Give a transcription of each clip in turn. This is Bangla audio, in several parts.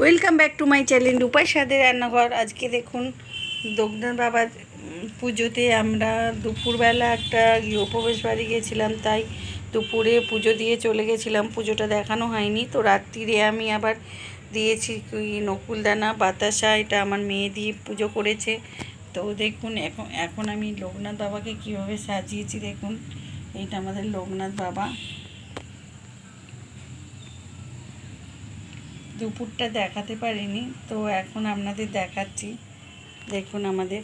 Welcome back to my channel Rupai স্বাদের রান্নাঘর আজকে দেখুন দগ্নাথ বাবার পুজোতে আমরা দুপুরবেলা একটা গৃহপ্রবেশ বাড়ি গেছিলাম, তাই দুপুরে পুজো দিয়ে চলে গেছিলাম। পুজোটা দেখানো হয়নি, তো রাত্রিরে আমি আবার দিয়েছি নকুলদানা, বাতাসা, এটা আমার মেয়ে দিয়ে পুজো করেছে। তো দেখুন, এখন এখন আমি লোকনাথ বাবাকে কীভাবে সাজিয়েছি, দেখুন, এইটা আমাদের লোকনাথ বাবা। দুপুরটা দেখাতে পারিনি, তো এখন আপনাদের দেখাচ্ছি। দেখুন আমাদের।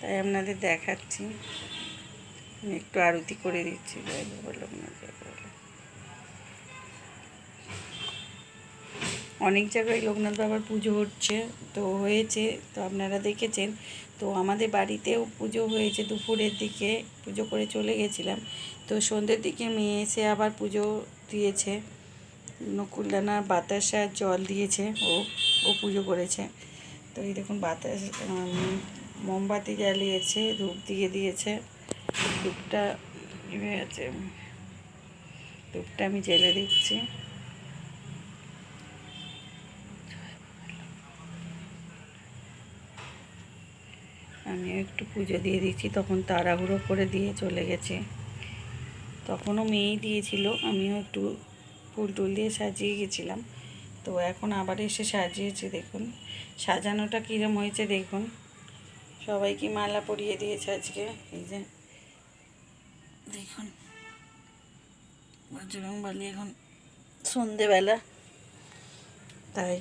তাই আপনাদের দেখাচ্ছি। আমি একটু আরতি করে দিচ্ছি বলো বাবা অনেক জায়গায় লোকনাথ বাবার পুজো হচ্ছে, তো হয়েছে, তো আপনারা দেখেছেন। তো আমাদের বাড়িতেও পুজো হয়েছে দুপুরের দিকে, পুজো করে চলে গেছিলাম। তো সন্ধ্যের দিকে মেয়ে এসে আবার পুজো দিয়েছে। নকুলদানার বাতাসা জল দিয়েছে, ও ও পুজো করেছে। তো এই দেখুন বাতাস মোমবাতি জ্বালিয়েছে, ধূপ দিয়ে দিয়েছে। ধূপটা আছে। ধূপটা আমি জেলে দিচ্ছি। আমিও একটু পুজো দিয়ে দিচ্ছি, তখন তাড়াহুড়ো করে দিয়ে চলে গেছে। তখনও মেয়েই দিয়েছিল, আমিও একটু ফুল টুল দিয়ে সাজিয়ে গেছিলাম। তো এখন আবার এসে সাজিয়েছে, দেখুন। সাজানোটা কীরম হয়েছে, দেখুন। সবাইকে মালা পরিয়ে দিয়েছে আজকে, এই যে। দেখুন বজরং বালি এখন সন্ধেবেলা। তাই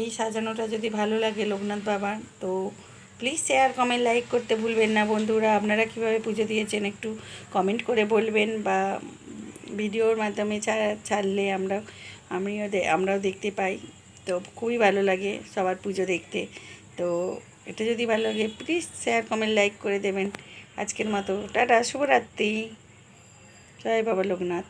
এই সাজানোটা যদি ভালো লাগে লোকনাথ বাবার, তো প্লিজ শেয়ার কমেন্ট লাইক করতে ভুলবেন না বন্ধুরা। আপনারা কীভাবে পুজো দিয়েছেন একটু কমেন্ট করে বলবেন বা ভিডিওর মাধ্যমে ছাড়লে আমরা, আমিও আমরাও দেখতে পাই। তো খুবই ভালো লাগে সবার পুজো দেখতে। তো এটা যদি ভালো লাগে প্লিজ শেয়ার কমেন্ট লাইক করে দেবেন। আজকের মতো, টাটা, শুভরাত্রি। জয় বাবা লোকনাথ।